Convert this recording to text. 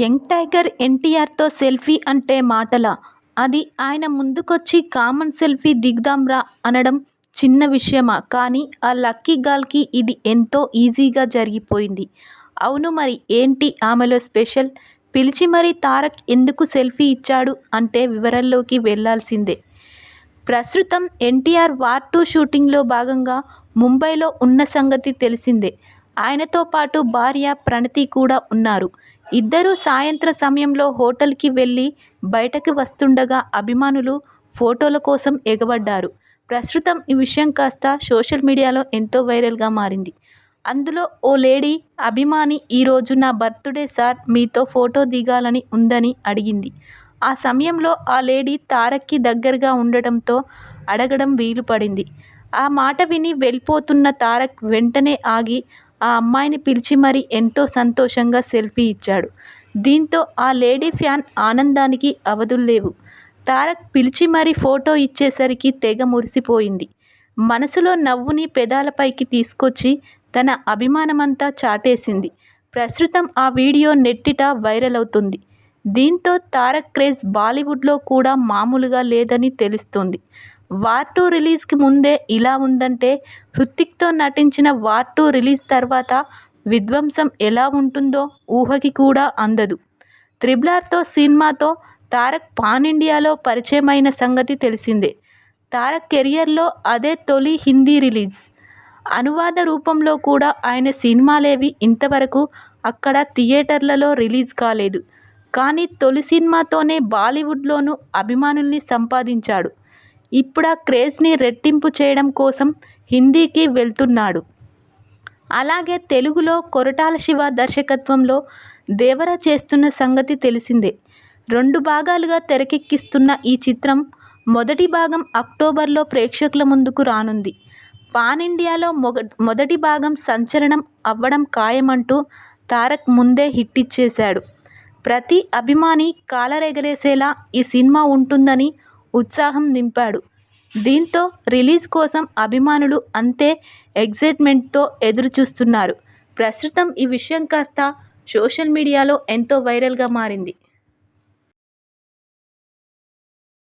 Young tiger ఎన్టీఆర్తో selfie అంటే మాటలా? అది ఆయన ముందుకొచ్చి కామన్ సెల్ఫీ దిగుదాంరా అనడం చిన్న విషయమా? కానీ ఆ లక్కీ గర్ల్కి ఇది ఎంతో ఈజీగా జరిగిపోయింది. అవును మరి ఏంటి ఆమెలో స్పెషల్? పిలిచి మరి తారక్ ఎందుకు సెల్ఫీ ఇచ్చాడు అంటే వివరాల్లోకి వెళ్ళాల్సిందే. ప్రస్తుతం ఎన్టీఆర్ వార్ టూ షూటింగ్లో భాగంగా ముంబైలో ఉన్న సంగతి తెలిసిందే. ఆయనతో పాటు భార్య ప్రణతి కూడా ఉన్నారు. ఇద్దరూ సాయంత్ర సమయంలో హోటల్కి వెళ్ళి బయటకు వస్తుండగా అభిమానులు ఫోటోల కోసం ఎగబడ్డారు. ప్రస్తుతం ఈ విషయం కాస్త సోషల్ మీడియాలో ఎంతో వైరల్గా మారింది. అందులో ఓ లేడీ అభిమాని ఈరోజు నా బర్త్డే సార్ మీతో ఫోటో దిగాలని ఉందని అడిగింది. ఆ సమయంలో ఆ లేడీ తారక్కి దగ్గరగా ఉండటంతో అడగడం వీలు పడింది ఆ మాట విని వెళ్ళిపోతున్న తారక్ వెంటనే ఆగి ఆ అమ్మాయిని పిలిచి మరీ ఎంతో సంతోషంగా సెల్ఫీ ఇచ్చాడు. దీంతో ఆ లేడీ ఫ్యాన్ ఆనందానికి అవధుల్లేవు తారక్ పిలిచి మరీ ఫోటో ఇచ్చేసరికి తెగ మురిసిపోయింది. మనసులో నవ్వుని పెదాలపైకి తీసుకొచ్చి తన అభిమానమంతా చాటేసింది. ప్రస్తుతం ఆ వీడియో నెట్టిట వైరల్ అవుతుంది. దీంతో తారక్ క్రేజ్ బాలీవుడ్లో కూడా మామూలుగా లేదని తెలుస్తుంది. వార్ టూ రిలీజ్కి ముందే ఇలా ఉందంటే హృతిక్తో నటించిన వార్ టూ రిలీజ్ తర్వాత విధ్వంసం ఎలా ఉంటుందో ఊహకి కూడా అందదు. త్రిబుల్ ఆర్తో సినిమాతో తారక్ పాన్ ఇండియాలో పరిచయమైన సంగతి తెలిసిందే. తారక్ కెరియర్లో అదే తొలి హిందీ రిలీజ్. అనువాద రూపంలో కూడా ఆయన సినిమాలేవి ఇంతవరకు అక్కడ థియేటర్లలో రిలీజ్ కాలేదు. కానీ తొలి సినిమాతోనే బాలీవుడ్లోనూ అభిమానుల్ని సంపాదించాడు. ఇప్పుడు ఆ క్రేజ్ని రెట్టింపు చేయడం కోసం హిందీకి వెళ్తున్నాడు. అలాగే తెలుగులో కొరటాల శివ దర్శకత్వంలో దేవర చేస్తున్న సంగతి తెలిసిందే. రెండు భాగాలుగా తెరకెక్కిస్తున్న ఈ చిత్రం మొదటి భాగం అక్టోబర్లో ప్రేక్షకుల ముందుకు రానుంది. పాన్ ఇండియాలో మొగ మొదటి భాగం సంచలనం అవ్వడం ఖాయమంటూ తారక్ ముందే హిట్ ఇచ్చేశాడు. ప్రతి అభిమాని కాలరెగరేసేలా ఈ సినిమా ఉంటుందని ఉత్సాహం నింపాడు. దీంతో రిలీజ్ కోసం అభిమానులు అంతే ఎగ్జైట్మెంట్తో ఎదురు చూస్తున్నారు ప్రస్తుతం ఈ విషయం కాస్త సోషల్ మీడియాలో ఎంతో వైరల్గా మారింది.